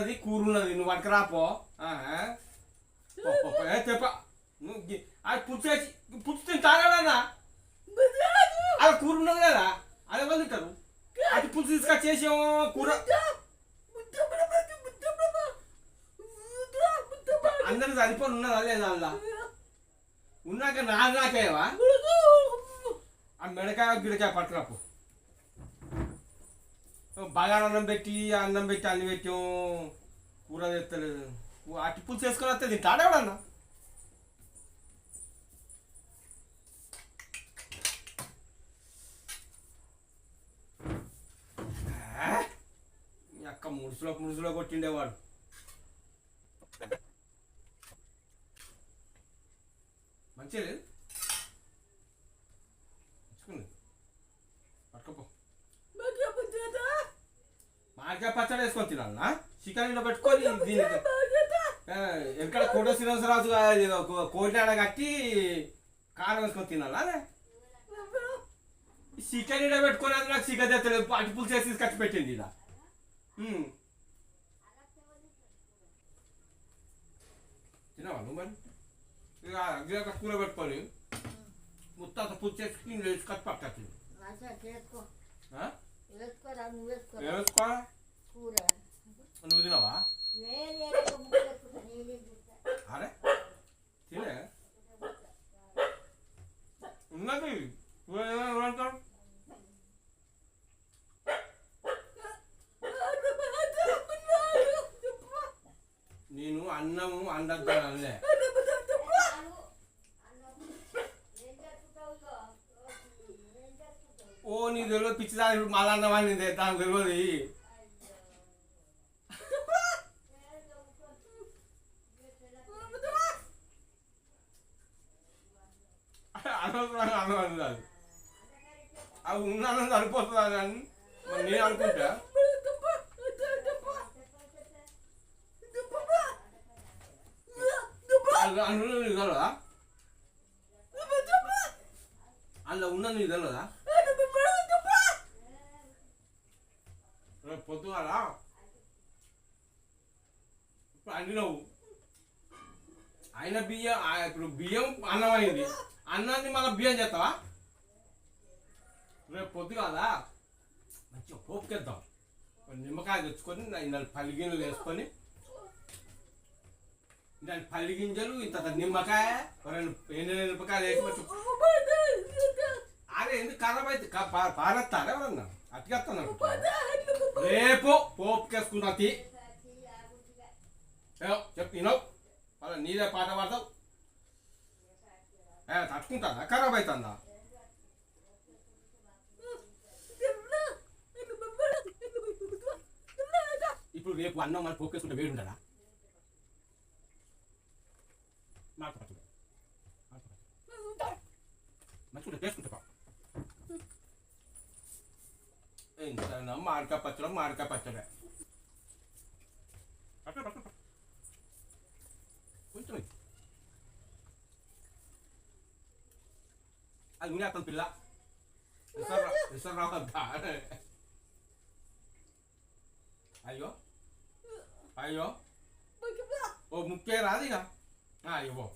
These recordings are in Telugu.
ఉన్నది కూర ఉన్నది నువ్వు పట్టుకురాపో చెప్ప నువ్వు అది పుచ్చేసి పుచ్చు తింటారా అది కూర ఉన్నది కదా అది ఎవరు తింటారు? అది పులుసు తీసుకొచ్చేసాము కూర? అందరికి సరిపోని ఉన్నదా లేదా అలా ఉన్నాక నా నాకేవా? ఆ మెడకాయ గిడకాయ పట్టుకురాపు బాగా అన్నం పెట్టి అన్నం పెట్టి అన్ని పెట్టాం కూర తెస్తలేదు అట్టి పులుసు వేసుకొని వస్తే తింటాడా ఎవడన్నా అక్క ముడుసులో ముడుసులో కొట్టిండేవాడు మంచిగా లేదు? మామిడికాయ పచ్చడి వేసుకొని తినాలనా? చికెన్ పెట్టుకొని దీనికి ఎక్కడ కోట శ్రీనివాసరాజు కోటినాడ కట్టి కారం వేసుకొని తినాలా చికెన్ ఇంట్లో పెట్టుకొని అది నాకు చికెన్ తెచ్చలేదు అటు పులుసు వేసి తీసుకొచ్చి పెట్టింది ఇలా. తినవా నువ్వు మరి? ఇక అగ్గిలో కూర పెట్టుకొని మొత్తం అంత పులుసు వేసి వేసుకొచ్చి పట్టుకొచ్చింది ఆ? వేసుకోరా కూర. నువ్వు తినవా. అరే తినే? ఉన్నది. అంటావు. నేను అన్నము అండద్దాను అనలే ఓ నీ తెలియదు పిచ్చిదాని మళ్ళా అన్నవాడిని దానికి తెలియదు అనవసరంగా అన్నవాడిని కాదు అవి ఉన్నాను సరిపోతుందా కానీ? మరి నేను అనుకుంటా. అందులో నీకు తెలియదా అందులో ఉన్నది నీకు తెలియదా రేపు పొద్దుగాల? ఇప్పుడు అండినవు ఆయన బియ్యం ఇప్పుడు బియ్యం అన్నమైంది. అన్నాన్ని మళ్ళీ బియ్యం చేస్తావా? రేపు పొద్దుగాల మంచిగా పోపుకేద్దాం. నిమ్మకాయ తెచ్చుకొని ఇందాక పల్లి గింజలు వేసుకొని దాని పల్లి గింజలు ఇంత నిమ్మకాయ ఒక రెండు ఎండు నిమ్మకాయలు వేసి మంచి అరే ఎందుకు ఖరాబ్ అయితే పారేస్తారా ఎవరన్నా? అట్టుకెత్తాను రేపు పోపుకేసుకున్నా తీ. చెప్పినావు చెప్పు వినవు. నీదే పాట పాడతావు. ఏ తట్టుకుంటుందా ఖరాబ్ అవుతుందా ఇప్పుడు రేపు అన్నం మరి పోకేసుకుంటే వేడి ఉండదా మాట మంచిగా చేసుకుంటా ఎంత మామిడికాయ పచ్చడం మామిడికాయ పచ్చడే పట్టు పట్టు పట్టు. కొంచెం ఇది. అది మునేస్తాను పిల్ల విసర్రావద్దా అయ్యో అయ్యో ఓ ముక్కే రాదు ఇక ఇవ్వు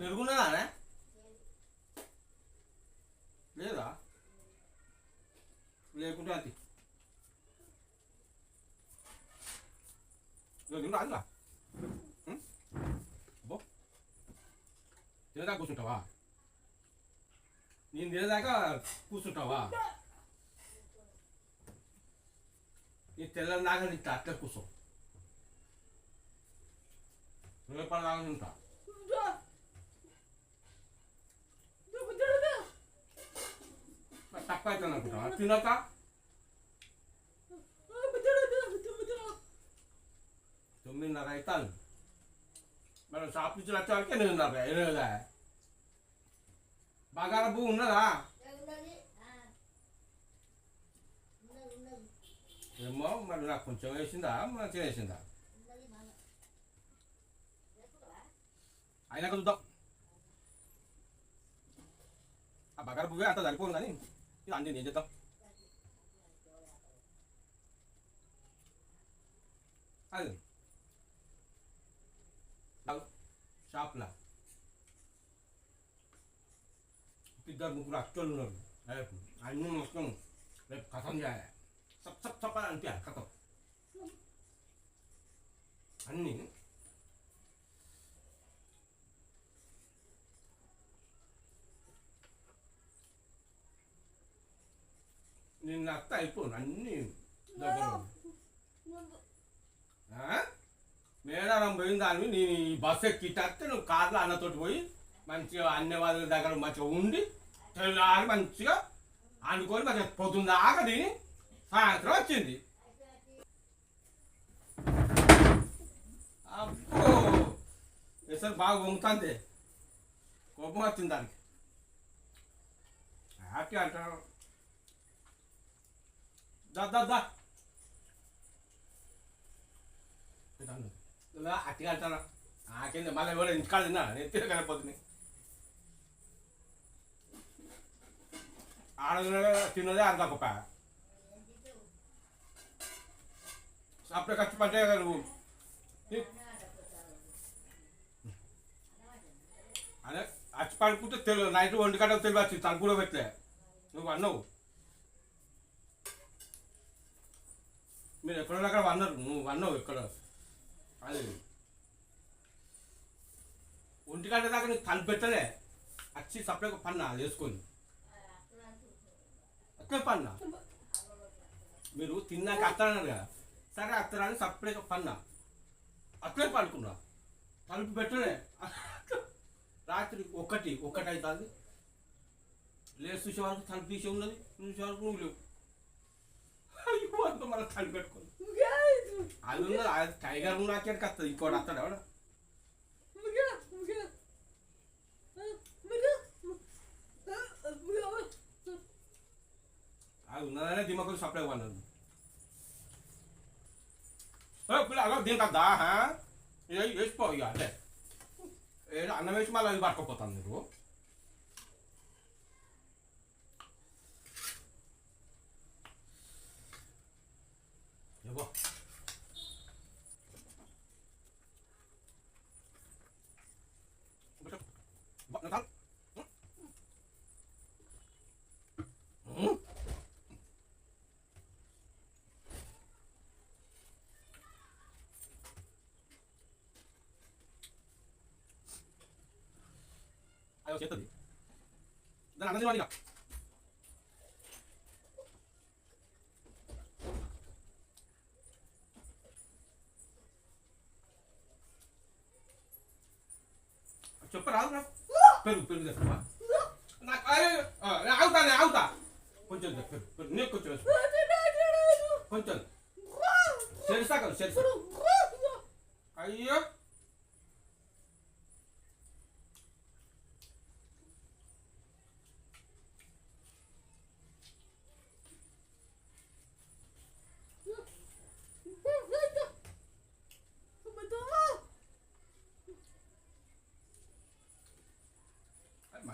పెరుగున్నదానే లేదా లేకుంటే అది తిన్నా అందులో అబ్బో తినదాకా కూర్చుంటావా నేను తినేదాకా కూర్చుంటావా నీ తెల్లని దాకా తింటా అట్లే కూర్చో రేపటి దాకా తక్కువ అవుతుంది అనుకుంటావా తినక తొమ్మిదిన్నర అవుతాను మనం షాప్ నుంచి వచ్చే వరకే ఎనిమిదిన్నర ఎనిమిదా బాగా పువ్వు ఉన్నదా ఏమో మరి నాకు కొంచెం వేసిందా మంచిగా వేసిందా అయినాక చూద్దాం ఆ బగార పువ్వే అంత సరిపోను కానీ ఇది అన్ని నేను చేద్దాం అది షాప్లా ఇద్దరు ముగ్గురు అక్కలు ఉన్నారు రేపు అన్ని మొత్తం రేపు కథం చేయాలి సప్ సప్ సప్ అని అనిపించాలి కథం అన్నీ నిన్న అత్త అయిపోను అన్నీ దగ్గర? మేడారం పోయిన దాన్ని నేను ఈ బస్సు ఎక్కి నువ్వు కార్లో అన్నతోటి పోయి మంచిగా అన్ని వాళ్ళ దగ్గర మంచిగా ఉండి తెల్లారి మంచిగా అనుకొని మంచిగా పొద్దున్న దాకా తిని సాయంత్రం వచ్చింది. అబ్బో! ఎసరు బాగా వంగుతుంది. కోపం వచ్చింది దానికి. హ్యాపీ అంటారు. దా దా దా. అట్టిగా అంటారా. నాకేంది? మళ్ళీ ఎవరు ఇంటికాడ తిన్నా నేను తినగలిపోతుంది ఆడ తిన్నదే అర్థకొప్ప అప్పుడే ఖర్చు పట్టే కదా నువ్వు. అదే అచ్చి పడుకుంటే తెలియదు నైట్ ఒంటి గంటకు తెలివి వచ్చింది తను కూడా పెట్టలే. నువ్వు అన్నావు. మీరు ఎక్కడో అక్కడ అన్నారు. నువ్వు అన్నావు ఎక్కడ? అది ఒంటి గంట దాకా నీకు తలుపు పెట్టలే వచ్చి సపరేట్గా పన్నా అది వేసుకొని అట్లే పన్నా మీరు తిన్నాక అత్తన్నారు కదా సరే అత్తరాని సపరేట్గా పన్నా అట్లే పడుకున్నా తలుపు పెట్టలే రాత్రి ఒకటి ఒకటి అవుతుంది లేచి చూసే వరకు తలుపు తీసే ఉన్నది చూసే వరకు నువ్వు లేవు అయ్యో అంత మళ్ళీ తలుపు పెట్టుకోండి అది ఉన్నది అది టైగర్ రాకెట్ వస్తుంది ఇంకోటి వస్తాడు ఎవడ? అది ఉన్నదనే దిమ్మకు సప్లై పడినది పిల్లగా దీని కదా వేసిపో ఇక అదే అన్నం వేసి మళ్ళీ అది పట్టుకోపోతాను మీరు. Dan anak sini mana? చెప్పు రాదు నాకు పెరుగు పెరుగు తెస్తావా నాకు నేను ఆగుతా నేను ఆగుతా. కొంచెం నీకు కొంచెం. కొంచెం. కదా తెలుసా అయ్యో.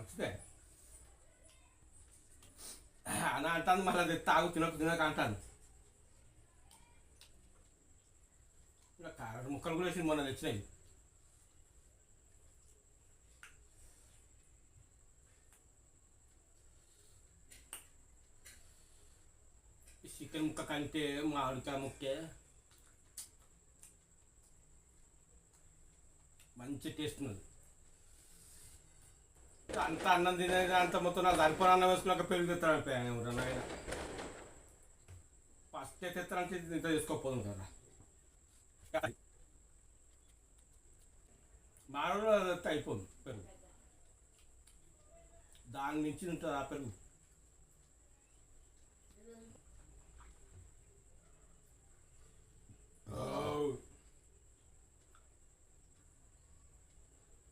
అది మంచిదే అని అంటాను మళ్ళీ అది తాగు తినకు తినక అంటాను ఇంకా కారం ముక్కలు కూడా వేసి మొన్న తెచ్చినాయి. చికెన్ ముక్క కంటే మామిడికాయ ముక్కే మంచి టేస్ట్ ఉన్నది. అంత అన్నం తినేది అంత మొత్తం నాకు సరిపోని అన్నం వేసుకున్నాక పెళ్ళి తెస్తాను ఆయన ఫస్ట్ తెస్తారంటే ఇంత చేసుకోకపోదు కదా. అదంతా అయిపోదు పెరుగు. దాని నుంచి ఉంటుంది ఆ పెరుగు.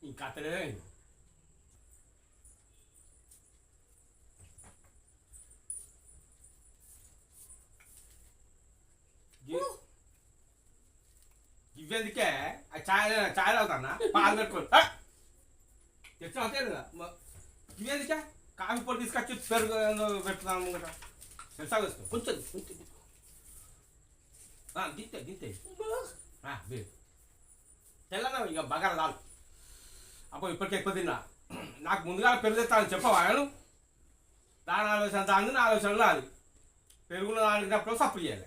ఇంకా అతడే ఇవ్వేందుకే ఆ ఛాయ్ ఛాయ్ తాగుతానా? పాలు పెట్టుకోండి తెచ్చిన అంతే కదా ఇవ్వేందుకే కాఫీ పొడి తీసుకొచ్చి పెరుగు పెట్టున్నాను ముంగట తెలుసా కొంచెం కొంచెం దింతే దింతే తెల్లనా ఇక బగార రాదు అప్పుడు ఇప్పటికే ఎక్కువ తిన్నా. నాకు ముందుగా పెరుగు తెస్తాను చెప్పవా నేను? దాని ఆలోచన దాని నా ఆలోచన నాది. పెరుగులో నాడినప్పుడు సప్పు చేయాలి.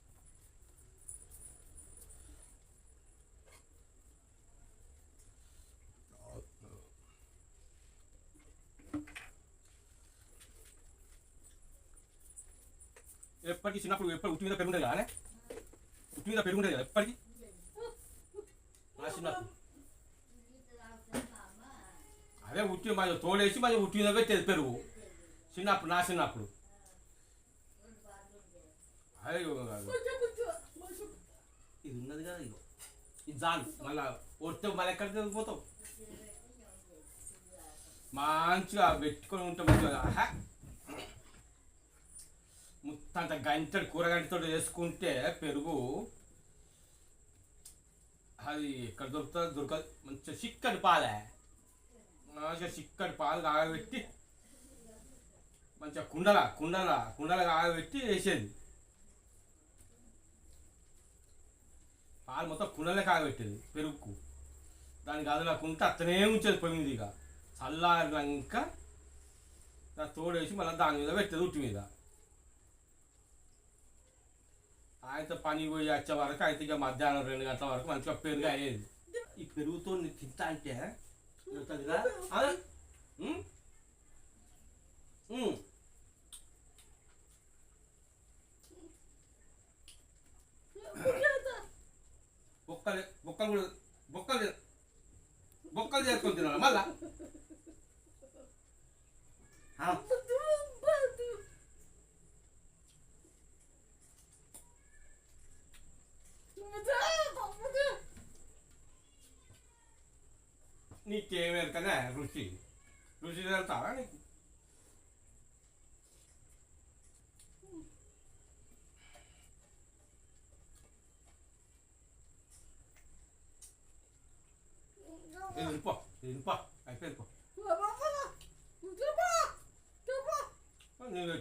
ఎప్పటికీ చిన్నప్పుడు ఎప్పుడు ఉట్టి మీద పెరుగుండేది కదా ఉట్టి మీద పెరుగుండేది కదా ఎప్పటికీ? నా చిన్నప్పుడు. అదే ఉట్టి మరి తోడేసి మరి ఉట్టి మీద పెట్టేది పెరుగు. చిన్నప్పుడు నా చిన్నప్పుడు. అదే ఇది ఉన్నది కదా ఇగో. ఇది చాలు. మళ్ళా ఒడితే మళ్ళీ ఎక్కడ పోతావు? మంచిగా పెట్టుకొని ఉంటాం మంచిగా ఆహా. ముత్తంత గంటడు కూరగంటతో వేసుకుంటే పెరుగు. అది ఎక్కడ దొరుకుతుంది దొరకదు. మంచిగా చిక్కటి పాలే. మంచిగా చిక్కటి పాలు కాగబెట్టి మంచిగా కుండల కుండల కుండల కాగబెట్టి వేసేది. పాలు మొత్తం కుండలే కాగబెట్టేది పెరుగుకు. దానికి అదనకుంటే అతనే ఉంచేది పొయ్యి మీద ఇక. చల్లారినాక దాన్ని తోడేసి మళ్ళీ దాని మీద పెట్టేది ఉట్టి మీద. ఆయనతో పని పోయి వచ్చే వరకు అయితే ఇక మధ్యాహ్నం రెండు గంటల వరకు మంచిగా పెరుగు అయ్యేది ఈ పెరుగుతో నేను తింటా అంటే దొరుకుతుందిగా? ఆ? ఉమ్? ఉమ్. బొక్కలు బొక్కలు కూడా బొక్కలు బొక్కలు చేసుకొని తినాలి మళ్ళా ఆ, నీకేమెరకనే రుచి రుచి తెలుస్తావా నీకు? వెళ్ళిపో వెళ్ళిపో అయిపోయింది నేను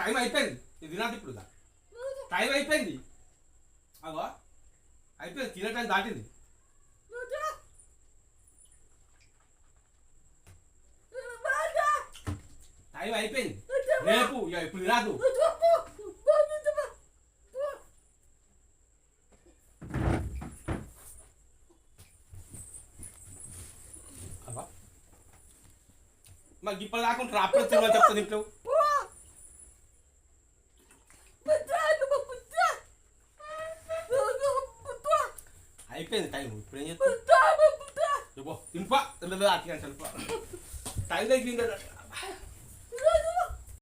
టైం అయిపోయింది. ఇది నాది ఇప్పుడు దా టైం అయిపోయింది. అగో అయిపోయింది. తినే టైం దాటింది. టైం అయిపోయింది. రేపు ఇప్పుడు రాదు అగో. మరి ఇప్పుడు రాకుండా అప్పుడు తినమని చెప్తాను ఇంట్లో. చేస్తావు ఇవ్వు